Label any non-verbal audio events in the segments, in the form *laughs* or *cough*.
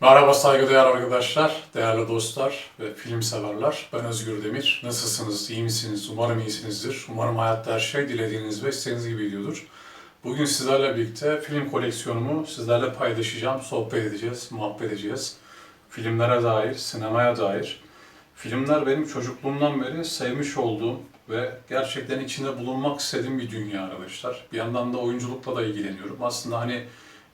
Merhaba saygıdeğer arkadaşlar, değerli dostlar ve film severler. Ben Özgür Demir. Nasılsınız, iyi misiniz? Umarım iyisinizdir. Umarım hayatta her şey dilediğiniz ve istediğiniz gibi gidiyordur. Bugün sizlerle birlikte film koleksiyonumu sizlerle paylaşacağım. Sohbet edeceğiz, muhabbet edeceğiz. Filmlere dair, sinemaya dair. Filmler benim çocukluğumdan beri sevmiş olduğum ve gerçekten içinde bulunmak istediğim bir dünya arkadaşlar. Bir yandan da oyunculukla da ilgileniyorum. Aslında hani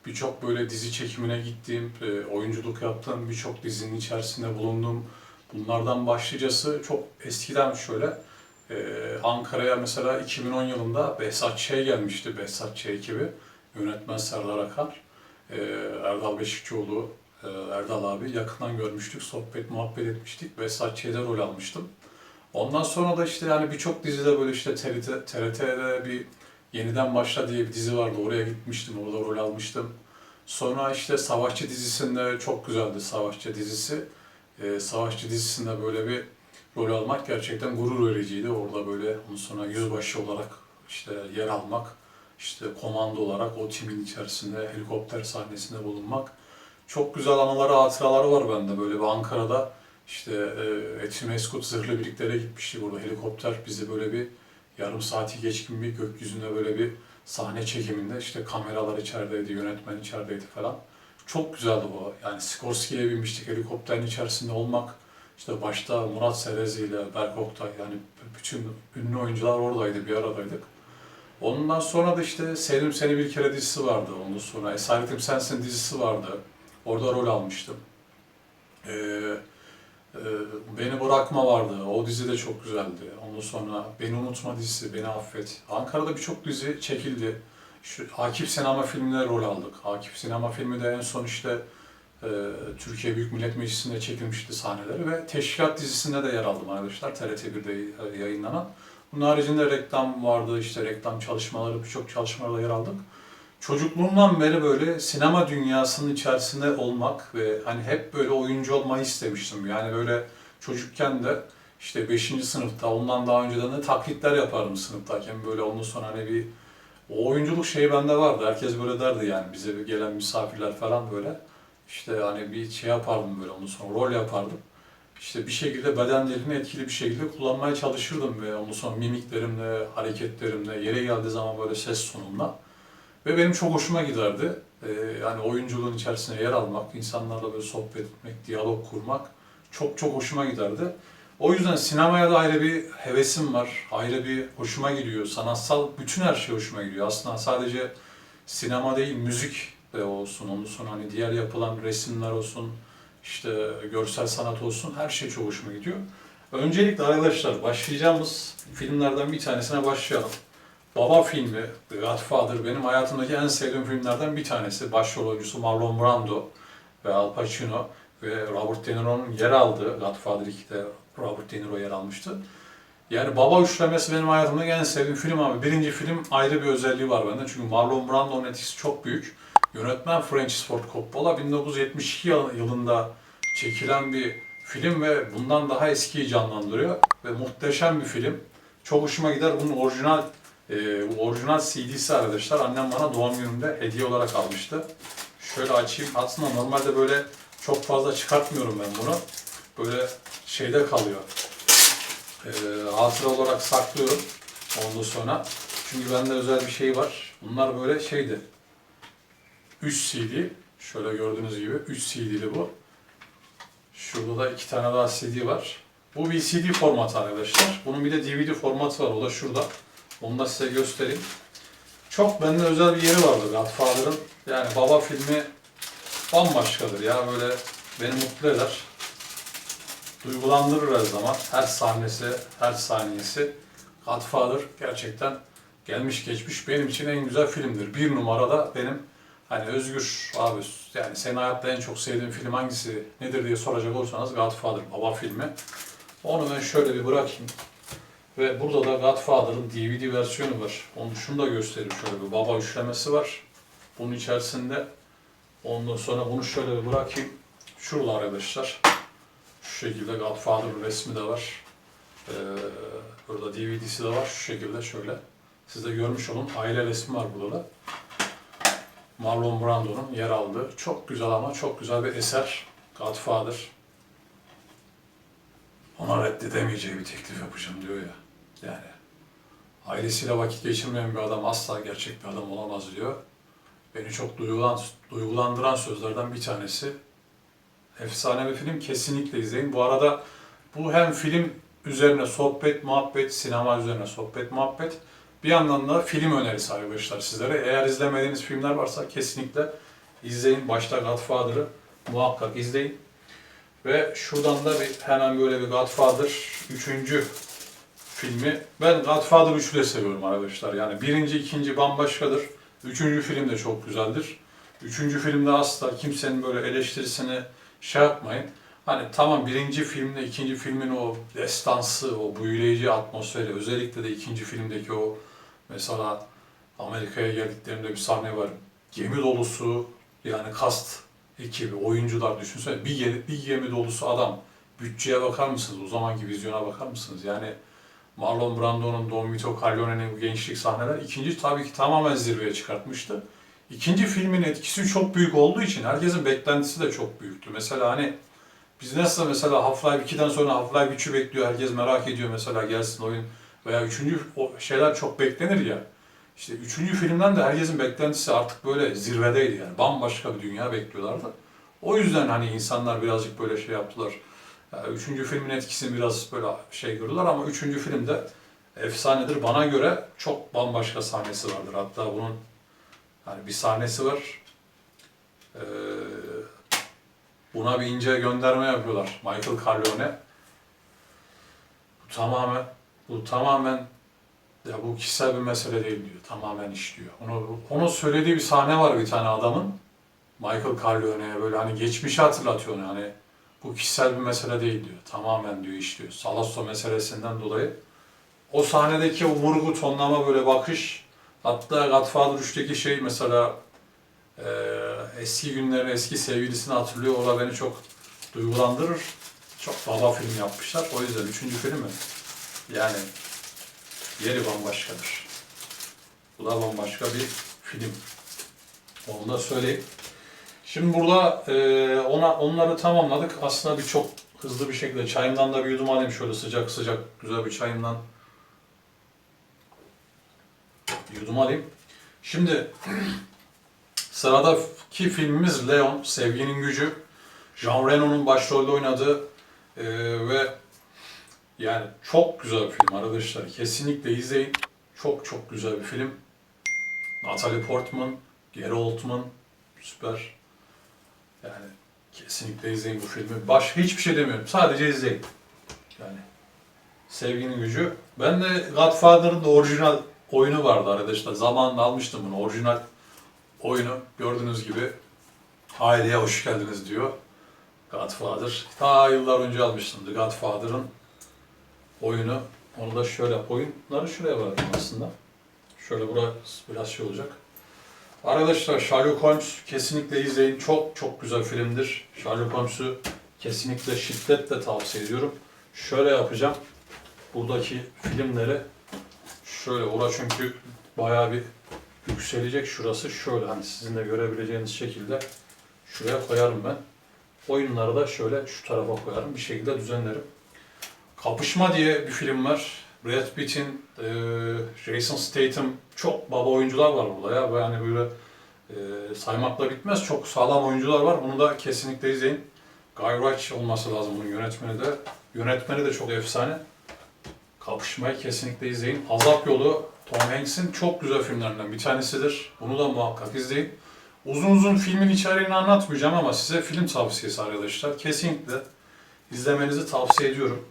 birçok böyle dizi çekimine gittiğim, e, oyunculuk yaptığım birçok dizinin içerisinde bulundum. Bunlardan başlıcası çok eskiden şöyle e, Ankara'ya mesela 2010 yılında Behzat Ç. gelmişti. Behzat Ç. ekibi. Yönetmen Serdar Akar. E, Erdal Beşikçioğlu, Erdal abi yakından görmüştük. Sohbet, muhabbet etmiştik. Behzat Ç'de rol almıştım. Ondan sonra da işte yani birçok dizide böyle işte TRT, TRT'de bir Yeniden Başla diye bir dizi vardı. Oraya gitmiştim, orada rol almıştım. Sonra işte Savaşçı dizisinde çok güzeldi Savaşçı dizisi. Ee, Savaşçı dizisinde böyle bir rol almak gerçekten gurur vericiydi. Orada böyle ondan sonra yüzbaşı olarak işte yer almak, işte komando olarak o timin içerisinde helikopter sahnesinde bulunmak. Çok güzel anıları, hatıraları var bende. Böyle bir Ankara'da işte e, Etimeskut zırhlı birliklere gitmiştik. Orada helikopter bizi böyle bir yarım saati geçkin bir gökyüzünde böyle bir sahne çekiminde işte kameralar içerideydi, yönetmen içerideydi falan. Çok güzeldi bu. Yani Skorski'ye binmiştik helikopterin içerisinde olmak. İşte başta Murat Serezi ile Berk Oktay yani bütün ünlü oyuncular oradaydı, bir aradaydık. Ondan sonra da işte Sevdim Seni Bir Kere dizisi vardı. Ondan sonra Esaretim Sensin dizisi vardı. Orada rol almıştım. Ee, Beni Bırakma vardı. O dizi de çok güzeldi. Ondan sonra Beni Unutma dizisi, Beni Affet. Ankara'da birçok dizi çekildi. Şu Akif Sinema filmine rol aldık. Akif Sinema filmi de en son işte e, Türkiye Büyük Millet Meclisi'nde çekilmişti sahneleri ve Teşkilat dizisinde de yer aldım arkadaşlar. TRT 1'de yayınlanan. Bunun haricinde reklam vardı, işte reklam çalışmaları, birçok çalışmalarda yer aldık çocukluğumdan beri böyle sinema dünyasının içerisinde olmak ve hani hep böyle oyuncu olmayı istemiştim. Yani böyle çocukken de işte 5. sınıfta ondan daha önceden de taklitler yapardım sınıftayken böyle ondan sonra hani bir o oyunculuk şeyi bende vardı. Herkes böyle derdi yani bize gelen misafirler falan böyle. İşte hani bir şey yapardım böyle ondan sonra rol yapardım. İşte bir şekilde beden dilini etkili bir şekilde kullanmaya çalışırdım ve ondan sonra mimiklerimle, hareketlerimle, yere geldiği zaman böyle ses tonumla. Ve benim çok hoşuma giderdi. Ee, yani oyunculuğun içerisine yer almak, insanlarla böyle sohbet etmek, diyalog kurmak çok çok hoşuma giderdi. O yüzden sinemaya da ayrı bir hevesim var, ayrı bir hoşuma gidiyor. Sanatsal bütün her şey hoşuma gidiyor. Aslında sadece sinema değil, müzik de olsun, ondan sonra hani diğer yapılan resimler olsun, işte görsel sanat olsun, her şey çok hoşuma gidiyor. Öncelikle arkadaşlar başlayacağımız filmlerden bir tanesine başlayalım. Baba filmi, The Godfather benim hayatımdaki en sevdiğim filmlerden bir tanesi. Başrol oyuncusu Marlon Brando ve Al Pacino ve Robert De Niro'nun yer aldığı Godfather 2'de Robert De Niro yer almıştı. Yani Baba Üçlemesi benim hayatımdaki en sevdiğim film abi. Birinci film ayrı bir özelliği var bende. Çünkü Marlon Brando'nun etkisi çok büyük. Yönetmen Francis Ford Coppola 1972 yılında çekilen bir film ve bundan daha eskiyi canlandırıyor. Ve muhteşem bir film. Çok hoşuma gider. Bunun orijinal e, orijinal CD'si arkadaşlar annem bana doğum günümde hediye olarak almıştı. Şöyle açayım. Aslında normalde böyle çok fazla çıkartmıyorum ben bunu. Böyle şeyde kalıyor. E, hatıra olarak saklıyorum. Ondan sonra. Çünkü bende özel bir şey var. Bunlar böyle şeydi. 3 CD. Şöyle gördüğünüz gibi 3 CD'li bu. Şurada da iki tane daha CD var. Bu bir CD formatı arkadaşlar. Bunun bir de DVD formatı var. O da şurada. Onu da size göstereyim. Çok bende özel bir yeri vardı Godfather'ın. Yani baba filmi bambaşkadır ya böyle beni mutlu eder. Duygulandırır her zaman. Her sahnesi, her saniyesi. Godfather gerçekten gelmiş geçmiş benim için en güzel filmdir. Bir numarada benim hani Özgür abi yani senin hayatta en çok sevdiğin film hangisi nedir diye soracak olursanız Godfather baba filmi. Onu ben şöyle bir bırakayım. Ve burada da Godfather'ın DVD versiyonu var. Onu şunu da göstereyim şöyle bir baba üçlemesi var. Bunun içerisinde ondan sonra bunu şöyle bir bırakayım. Şurada arkadaşlar. Şu şekilde Godfather'ın resmi de var. Ee, burada DVD'si de var. Şu şekilde şöyle. Siz de görmüş olun. Aile resmi var burada da. Marlon Brando'nun yer aldığı çok güzel ama çok güzel bir eser Godfather. Ona reddedemeyeceği bir teklif yapacağım diyor ya. Yani ailesiyle vakit geçirmeyen bir adam asla gerçek bir adam olamaz diyor. Beni çok duygulan, duygulandıran sözlerden bir tanesi. Efsane bir film kesinlikle izleyin. Bu arada bu hem film üzerine sohbet, muhabbet, sinema üzerine sohbet, muhabbet. Bir yandan da film önerisi arkadaşlar sizlere. Eğer izlemediğiniz filmler varsa kesinlikle izleyin. Başta Godfather'ı muhakkak izleyin. Ve şuradan da bir, hemen böyle bir Godfather 3. filmi. Ben Godfather 3'ü de seviyorum arkadaşlar. Yani birinci, ikinci bambaşkadır. Üçüncü film de çok güzeldir. Üçüncü filmde asla kimsenin böyle eleştirisini şey yapmayın. Hani tamam birinci filmle ikinci filmin o destansı, o büyüleyici atmosferi, özellikle de ikinci filmdeki o mesela Amerika'ya geldiklerinde bir sahne var. Gemi dolusu yani kast ekibi, oyuncular düşünsene bir, bir gemi dolusu adam. Bütçeye bakar mısınız? O zamanki vizyona bakar mısınız? Yani Marlon Brando'nun, Don Vito Corleone'nin gençlik sahneler ikinci tabii ki tamamen zirveye çıkartmıştı. İkinci filmin etkisi çok büyük olduğu için herkesin beklentisi de çok büyüktü. Mesela hani biz nasıl mesela Half-Life 2'den sonra Half-Life 3'ü bekliyor, herkes merak ediyor mesela gelsin oyun veya üçüncü şeyler çok beklenir ya. İşte üçüncü filmden de herkesin beklentisi artık böyle zirvedeydi yani. Bambaşka bir dünya bekliyorlardı. O yüzden hani insanlar birazcık böyle şey yaptılar. Yani üçüncü filmin etkisini biraz böyle şey görüyorlar ama üçüncü filmde efsanedir. Bana göre çok bambaşka sahnesi vardır. Hatta bunun hani bir sahnesi var. Ee, buna bir ince gönderme yapıyorlar. Michael Corleone. Bu tamamen bu tamamen ya bu kişisel bir mesele değil diyor. Tamamen iş diyor. Onu, onu söylediği bir sahne var bir tane adamın. Michael Corleone'ye böyle hani geçmişi hatırlatıyor onu hani bu kişisel bir mesele değil diyor. Tamamen diyor iş diyor. Salasso meselesinden dolayı. O sahnedeki vurgu, tonlama böyle bakış. Hatta Godfather 3'teki şey mesela e, eski günlerin eski sevgilisini hatırlıyor. O da beni çok duygulandırır. Çok baba film yapmışlar. O yüzden üçüncü filmi yani yeri bambaşkadır. Bu da bambaşka bir film. Onu da söyleyeyim. Şimdi burada e, ona onları tamamladık. Aslında bir çok hızlı bir şekilde çayımdan da bir yudum alayım şöyle sıcak sıcak güzel bir çayımdan yudum alayım. Şimdi *clears throat* sıradaki filmimiz Leon, Sevginin Gücü. Jean Reno'nun başrolde oynadığı e, ve yani çok güzel bir film arkadaşlar. Kesinlikle izleyin. Çok çok güzel bir film. Natalie Portman, Gary Oldman süper. Yani kesinlikle izleyin bu filmi. Baş hiçbir şey demiyorum. Sadece izleyin. Yani Sevginin Gücü. Ben de Godfather'ın da orijinal oyunu vardı arkadaşlar. Zamanında almıştım bunu. Orijinal oyunu gördüğünüz gibi aileye hoş geldiniz diyor. Godfather. Ta yıllar önce almıştım The Godfather'ın oyunu. Onu da şöyle oyunları şuraya bıraktım aslında. Şöyle burası biraz şey olacak. Arkadaşlar Sherlock Holmes kesinlikle izleyin. Çok çok güzel filmdir. Sherlock Holmes'u kesinlikle şiddetle tavsiye ediyorum. Şöyle yapacağım. Buradaki filmleri şöyle ora çünkü bayağı bir yükselecek şurası. Şöyle hani sizin de görebileceğiniz şekilde şuraya koyarım ben. Oyunları da şöyle şu tarafa koyarım. Bir şekilde düzenlerim. Kapışma diye bir film var. Brad Pitt'in, e, Jason Statham çok baba oyuncular var burada ya. Yani böyle e, saymakla bitmez. Çok sağlam oyuncular var. Bunu da kesinlikle izleyin. Guy Ritchie olması lazım bunun yönetmeni de. Yönetmeni de çok efsane. Kapışmayı kesinlikle izleyin. Azap Yolu Tom Hanks'in çok güzel filmlerinden bir tanesidir. Bunu da muhakkak izleyin. Uzun uzun filmin içeriğini anlatmayacağım ama size film tavsiyesi arkadaşlar. Kesinlikle izlemenizi tavsiye ediyorum.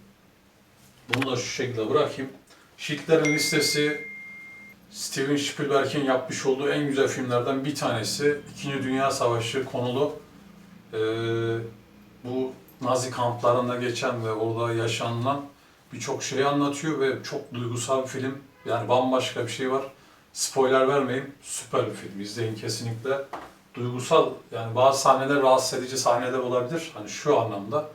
Bunu da şu şekilde bırakayım. Schindler'in listesi Steven Spielberg'in yapmış olduğu en güzel filmlerden bir tanesi. İkinci Dünya Savaşı konulu. Ee, bu Nazi kamplarında geçen ve orada yaşanılan birçok şeyi anlatıyor ve çok duygusal bir film. Yani bambaşka bir şey var. Spoiler vermeyeyim. Süper bir film. İzleyin kesinlikle. Duygusal yani bazı sahneler rahatsız edici sahneler olabilir. Hani şu anlamda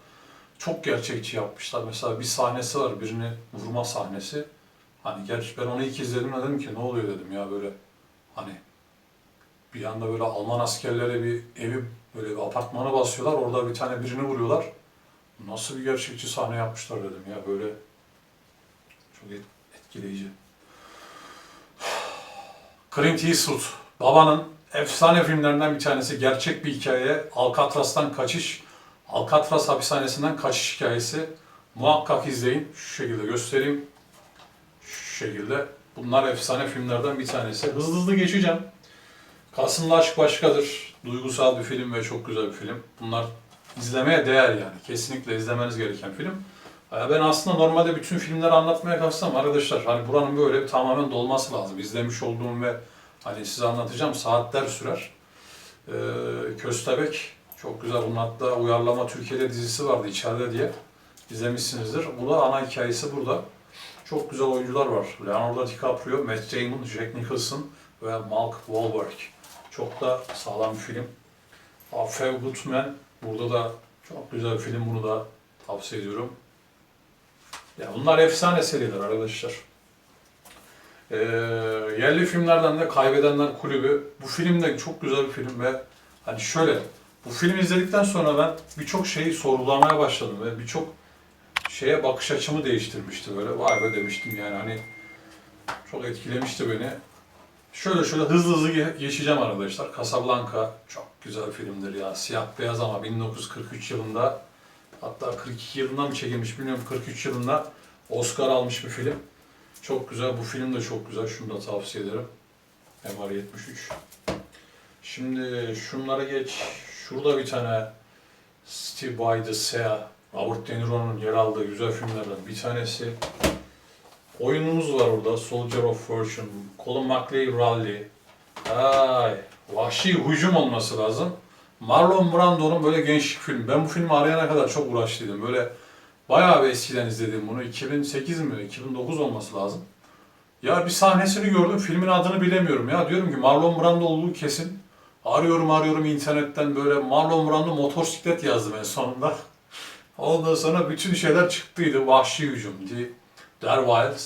çok gerçekçi yapmışlar. Mesela bir sahnesi var, birini vurma sahnesi. Hani gerçi ben onu ilk izledim dedim ki ne oluyor dedim ya böyle hani Bir anda böyle Alman askerleri bir evi, böyle bir apartmanı basıyorlar. Orada bir tane birini vuruyorlar. Nasıl bir gerçekçi sahne yapmışlar dedim ya böyle. Çok et- etkileyici. Clint Eastwood, babanın efsane filmlerinden bir tanesi. Gerçek bir hikaye. Alcatraz'tan kaçış, Alcatraz hapishanesinden kaçış hikayesi. Muhakkak izleyin. Şu şekilde göstereyim. Şu şekilde. Bunlar efsane filmlerden bir tanesi. Hızlı hızlı geçeceğim. Kasım'da Aşk Başkadır. Duygusal bir film ve çok güzel bir film. Bunlar izlemeye değer yani. Kesinlikle izlemeniz gereken film. Ee, Ben aslında normalde bütün filmleri anlatmaya kalksam arkadaşlar hani buranın böyle tamamen dolması lazım. İzlemiş olduğum ve hani size anlatacağım saatler sürer. Ee, Köstebek çok güzel. Bunun hatta uyarlama Türkiye'de dizisi vardı içeride diye. İzlemişsinizdir. Bu da ana hikayesi burada. Çok güzel oyuncular var. Leonardo DiCaprio, Matt Damon, Jack Nicholson ve Mark Wahlberg. Çok da sağlam bir film. A Few Good Men. Burada da çok güzel bir film. Bunu da tavsiye ediyorum. Ya bunlar efsane seriler arkadaşlar. Ee, yerli filmlerden de Kaybedenler Kulübü. Bu film de çok güzel bir film ve hani şöyle bu filmi izledikten sonra ben birçok şeyi sorgulamaya başladım ve birçok şeye bakış açımı değiştirmişti böyle. Vay be demiştim yani hani çok etkilemişti beni. Şöyle şöyle hızlı hızlı ge- geçeceğim arkadaşlar. Casablanca çok güzel filmdir ya. Siyah beyaz ama 1943 yılında hatta 42 yılında mı çekilmiş bilmiyorum 43 yılında Oscar almış bir film. Çok güzel. Bu film de çok güzel. Şunu da tavsiye ederim. MR73. Şimdi şunlara geç. Şurada bir tane Steve by the Sea, Robert De Niro'nun yer aldığı güzel filmlerden bir tanesi. Oyunumuz var orada. Soldier of Fortune, Colin McRae Rally. Ay, vahşi hücum olması lazım. Marlon Brando'nun böyle gençlik filmi. Ben bu filmi arayana kadar çok uğraştıydım. Böyle bayağı bir eskiden izledim bunu. 2008 mi, 2009 olması lazım. Ya bir sahnesini gördüm, filmin adını bilemiyorum ya. Diyorum ki Marlon Brando olduğu kesin. Arıyorum arıyorum internetten böyle Marlon Brando motosiklet yazdım en sonunda. Ondan sonra bütün şeyler çıktıydı. Vahşi hücum diye. Der.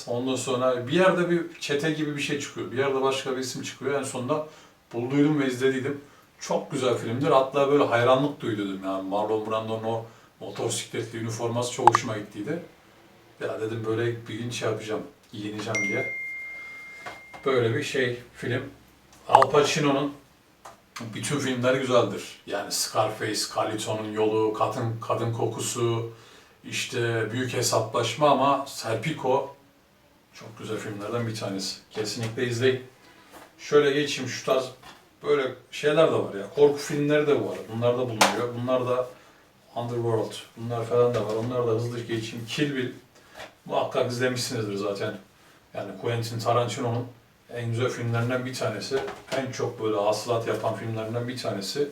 Ondan sonra bir yerde bir çete gibi bir şey çıkıyor. Bir yerde başka bir isim çıkıyor. En sonunda bulduydum ve izlediydim. Çok güzel filmdir. Hatta böyle hayranlık duydum yani. Marlon Brando'nun o motosikletli üniforması çok hoşuma gittiydi. Ya dedim böyle bir gün şey yapacağım, giyineceğim diye. Böyle bir şey film. Al Pacino'nun bütün filmleri güzeldir. Yani Scarface, Carlito'nun yolu, kadın kadın kokusu, işte büyük hesaplaşma ama Serpico çok güzel filmlerden bir tanesi. Kesinlikle izleyin. Şöyle geçeyim şu tarz böyle şeyler de var ya. Korku filmleri de var. Bunlar da bulunuyor. Bunlar da Underworld. Bunlar falan da var. Onları da hızlı geçeyim. Kill Bill. Muhakkak izlemişsinizdir zaten. Yani Quentin Tarantino'nun en güzel filmlerinden bir tanesi. En çok böyle hasılat yapan filmlerinden bir tanesi.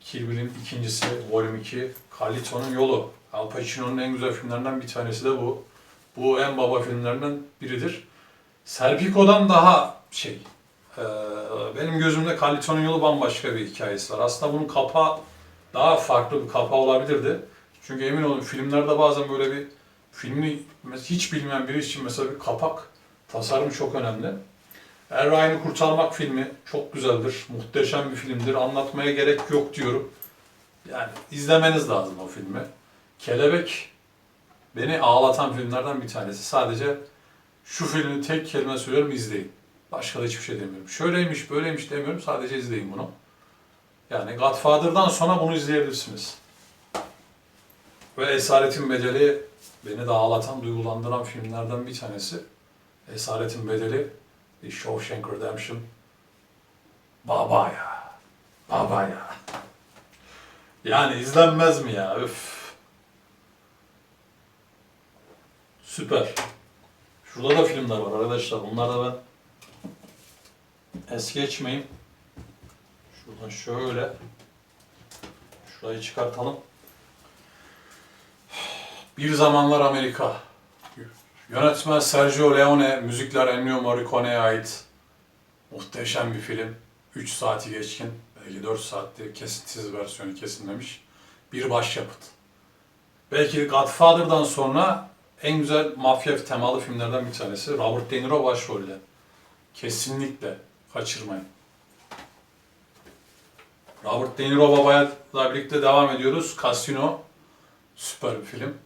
Kill Bill'in ikincisi, Volume 2, Carlito'nun Yolu. Al Pacino'nun en güzel filmlerinden bir tanesi de bu. Bu en baba filmlerinden biridir. Serpico'dan daha şey, eee, benim gözümde Carlito'nun Yolu bambaşka bir hikayesi var. Aslında bunun kapağı daha farklı bir kapağı olabilirdi. Çünkü emin olun filmlerde bazen böyle bir filmi hiç bilmeyen biri için mesela bir kapak tasarımı çok önemli. Er Ryan'ı Kurtarmak filmi çok güzeldir. Muhteşem bir filmdir. Anlatmaya gerek yok diyorum. Yani izlemeniz lazım o filmi. Kelebek beni ağlatan filmlerden bir tanesi. Sadece şu filmi tek kelime söylüyorum izleyin. Başka da hiçbir şey demiyorum. Şöyleymiş böyleymiş demiyorum. Sadece izleyin bunu. Yani Godfather'dan sonra bunu izleyebilirsiniz. Ve Esaretin Bedeli beni de ağlatan, duygulandıran filmlerden bir tanesi. Esaretin Bedeli, The Shawshank Redemption. Baba ya. Baba ya. Yani izlenmez mi ya? Üf. Süper. Şurada da filmler var arkadaşlar. Bunlar da ben es geçmeyeyim. Şuradan şöyle. Şurayı çıkartalım. Bir Zamanlar Amerika. Yönetmen Sergio Leone, müzikler Ennio Morricone'ye ait. Muhteşem bir film. 3 saati geçkin. Belki 4 saatte kesintisiz versiyonu kesilmemiş. Bir başyapıt. Belki Godfather'dan sonra en güzel mafya temalı filmlerden bir tanesi. Robert De Niro başrolde. Kesinlikle kaçırmayın. Robert De Niro babayla birlikte devam ediyoruz. Casino süper bir film.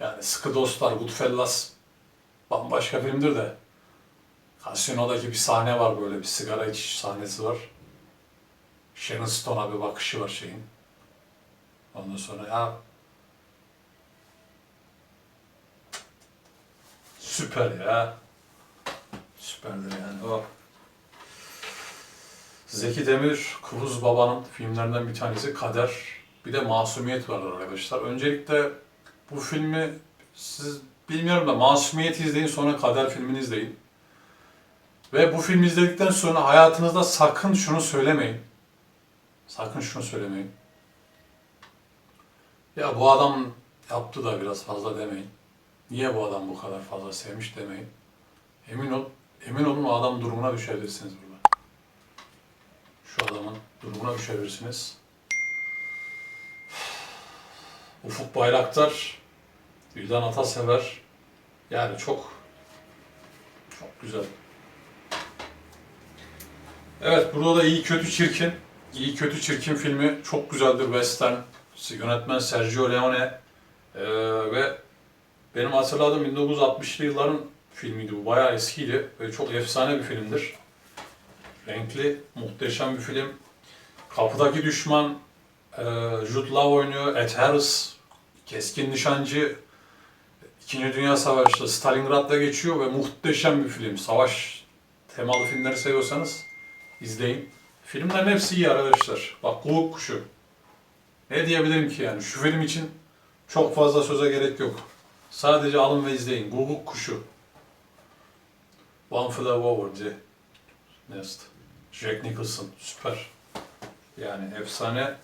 Yani Sıkı Dostlar, Goodfellas bambaşka filmdir de Casino'daki bir sahne var böyle bir sigara içiş sahnesi var. Sharon Stone'a bir bakışı var şeyin. Ondan sonra ya süper ya. Süperdir yani o. Zeki Demir, Kıvız Baba'nın filmlerinden bir tanesi Kader. Bir de Masumiyet vardır arkadaşlar. Öncelikle bu filmi siz bilmiyorum da Masumiyet izleyin sonra Kader filmini izleyin. Ve bu filmi izledikten sonra hayatınızda sakın şunu söylemeyin. Sakın şunu söylemeyin. Ya bu adam yaptı da biraz fazla demeyin. Niye bu adam bu kadar fazla sevmiş demeyin. Emin ol, emin olun o adam durumuna düşebilirsiniz burada. Şu adamın durumuna düşebilirsiniz. Ufuk Bayraktar, Vildan Atasever. Yani çok çok güzel. Evet burada da iyi kötü çirkin. İyi kötü çirkin filmi çok güzeldir western. Yönetmen Sergio Leone. Ee, ve benim hatırladığım 1960'lı yılların filmiydi bu. Bayağı eskiydi ve çok efsane bir filmdir. Renkli, muhteşem bir film. Kapıdaki Düşman, e, Jude Law oynuyor, Ed Harris, keskin nişancı, İkinci Dünya Savaşı, Stalingrad'da geçiyor ve muhteşem bir film. Savaş temalı filmleri seviyorsanız izleyin. Filmlerin hepsi iyi arkadaşlar. Bak Kovuk Kuşu. Ne diyebilirim ki yani? Şu film için çok fazla söze gerek yok. Sadece alın ve izleyin. Guguk Kuşu. One Flew Over the Nest. Jack Nicholson. Süper. Yani efsane.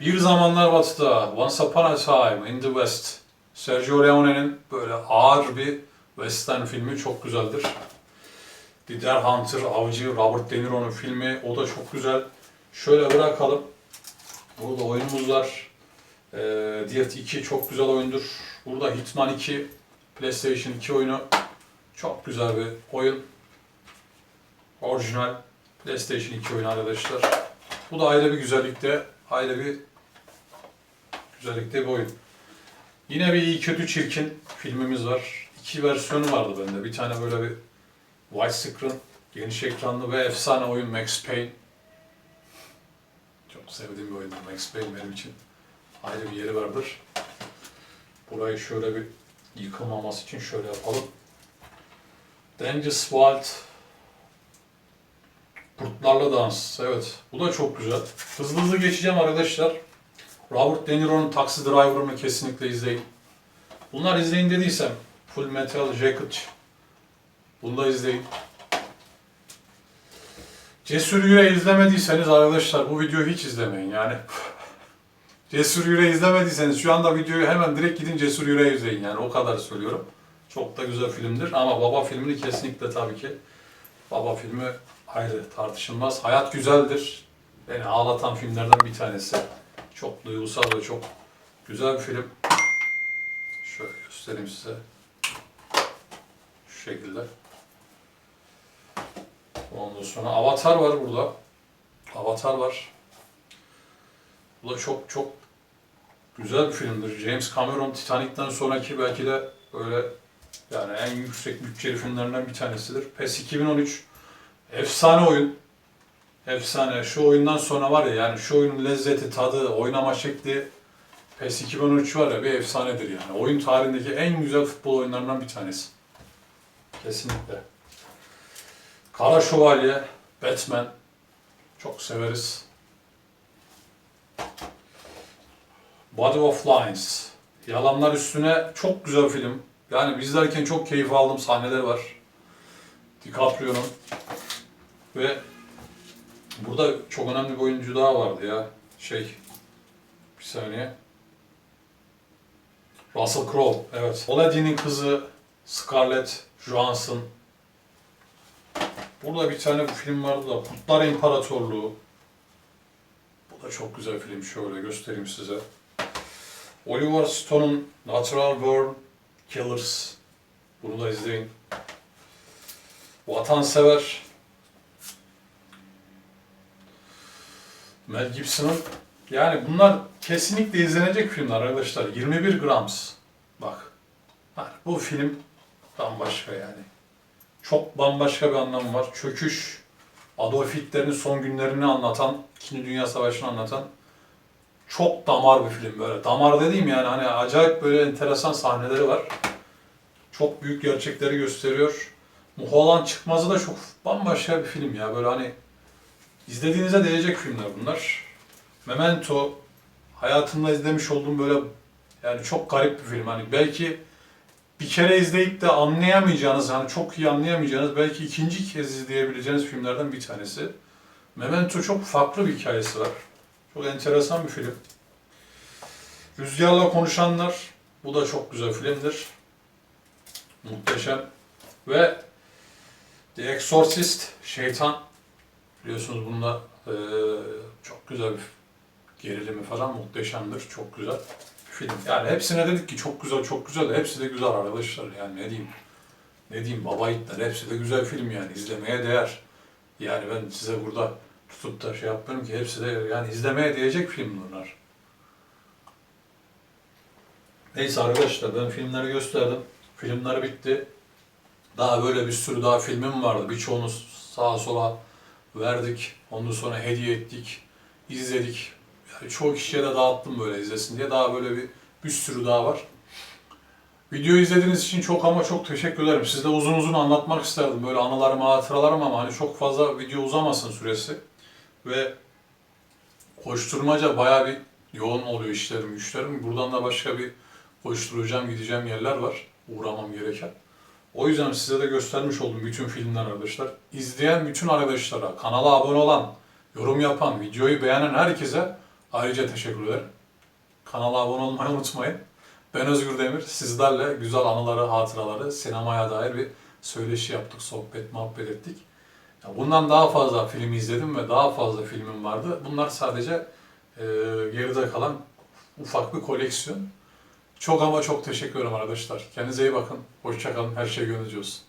Bir zamanlar batıda. Once Upon a Time in the West. Sergio Leone'nin böyle ağır bir western filmi çok güzeldir. Deer Hunter, Avcı, Robert De Niro'nun filmi. O da çok güzel. Şöyle bırakalım. Burada oyunumuz var. Ee, Dirt 2 çok güzel oyundur. Burada Hitman 2, PlayStation 2 oyunu. Çok güzel bir oyun. Orijinal PlayStation 2 oyunu arkadaşlar. Bu da ayrı bir güzellikte, ayrı bir güzellikte bir oyun. Yine bir iyi kötü çirkin filmimiz var. İki versiyonu vardı bende. Bir tane böyle bir widescreen, geniş ekranlı ve efsane oyun Max Payne. Çok sevdiğim bir oyundur Max Payne benim için. Ayrı bir yeri vardır. Burayı şöyle bir yıkılmaması için şöyle yapalım. Dangerous Wild Kurtlarla Dans. Evet. Bu da çok güzel. Hızlı hızlı geçeceğim arkadaşlar. Robert De Niro'nun Taxi Driver'ını kesinlikle izleyin. Bunlar izleyin dediysem Full Metal Jacket. Bunu da izleyin. Cesur Yüreği izlemediyseniz arkadaşlar bu videoyu hiç izlemeyin yani. *laughs* Cesur Yüreği izlemediyseniz şu anda videoyu hemen direkt gidin Cesur Yüreği izleyin yani o kadar söylüyorum. Çok da güzel filmdir ama Baba filmini kesinlikle tabii ki Baba filmi ayrı tartışılmaz. Hayat güzeldir. Beni ağlatan filmlerden bir tanesi. Çok duygusal ve çok güzel bir film. Şöyle göstereyim size. Şu şekilde. Ondan sonra Avatar var burada. Avatar var. Bu da çok çok güzel bir filmdir. James Cameron Titanic'ten sonraki belki de böyle yani en yüksek bütçeli filmlerinden bir tanesidir. PES 2013 efsane oyun. Efsane. Şu oyundan sonra var ya yani şu oyunun lezzeti, tadı, oynama şekli PES 2013 var ya bir efsanedir yani. Oyun tarihindeki en güzel futbol oyunlarından bir tanesi. Kesinlikle. Kara Şövalye, Batman çok severiz. Body of Lies. Yalanlar üstüne çok güzel film. Yani izlerken çok keyif aldığım sahneler var. DiCaprio'nun. Ve burada çok önemli bir oyuncu daha vardı ya. Şey, bir saniye. Russell Crowe, evet. Aladdin'in kızı Scarlett Johansson. Burada bir tane bir film vardı da Kurtlar İmparatorluğu. Bu da çok güzel film. Şöyle göstereyim size. Oliver Stone'un Natural Born Killers. Bunu da izleyin. Vatansever. Mel Gibson'ın yani bunlar kesinlikle izlenecek filmler arkadaşlar. 21 Grams. Bak. Bu film bambaşka yani. Çok bambaşka bir anlamı var. Çöküş, Adolf Hitler'in son günlerini anlatan, İkinci Dünya Savaşı'nı anlatan çok damar bir film böyle. Damar dediğim yani hani acayip böyle enteresan sahneleri var. Çok büyük gerçekleri gösteriyor. Mulholland Çıkmazı da çok bambaşka bir film ya. Böyle hani izlediğinize değecek filmler bunlar. Memento hayatımda izlemiş olduğum böyle yani çok garip bir film. Hani belki bir kere izleyip de anlayamayacağınız, hani çok iyi anlayamayacağınız, belki ikinci kez izleyebileceğiniz filmlerden bir tanesi. Memento çok farklı bir hikayesi var. Çok enteresan bir film. Rüzgarla Konuşanlar, bu da çok güzel filmdir. Muhteşem. Ve The Exorcist, Şeytan. Biliyorsunuz bunda eee, çok güzel bir gerilimi falan muhteşemdir. Çok güzel bir film. Yani hepsine dedik ki çok güzel, çok güzel. Hepsi de güzel arkadaşlar. Yani ne diyeyim? Ne diyeyim? Baba Yiğitler. Hepsi de güzel film yani. izlemeye değer. Yani ben size burada tutup da şey yapmıyorum ki hepsi de yani izlemeye değecek film bunlar. Neyse arkadaşlar ben filmleri gösterdim. Filmler bitti. Daha böyle bir sürü daha filmim vardı. Birçoğunu sağa sola verdik. Ondan sonra hediye ettik. izledik. Yani çoğu kişiye de dağıttım böyle izlesin diye. Daha böyle bir, bir sürü daha var. Videoyu izlediğiniz için çok ama çok teşekkür ederim. Sizde uzun uzun anlatmak isterdim. Böyle anılarım, hatıralarım ama hani çok fazla video uzamasın süresi. Ve koşturmaca bayağı bir yoğun oluyor işlerim, güçlerim. Buradan da başka bir koşturacağım, gideceğim yerler var. Uğramam gereken. O yüzden size de göstermiş oldum bütün filmler arkadaşlar. İzleyen bütün arkadaşlara, kanala abone olan, yorum yapan, videoyu beğenen herkese ayrıca teşekkür ederim. Kanala abone olmayı unutmayın. Ben Özgür Demir. Sizlerle güzel anıları, hatıraları, sinemaya dair bir söyleşi yaptık, sohbet, muhabbet ettik. Bundan daha fazla film izledim ve daha fazla filmim vardı. Bunlar sadece e, geride kalan ufak bir koleksiyon. Çok ama çok teşekkür ederim arkadaşlar. Kendinize iyi bakın. Hoşçakalın. Her şey gönlünüzce olsun.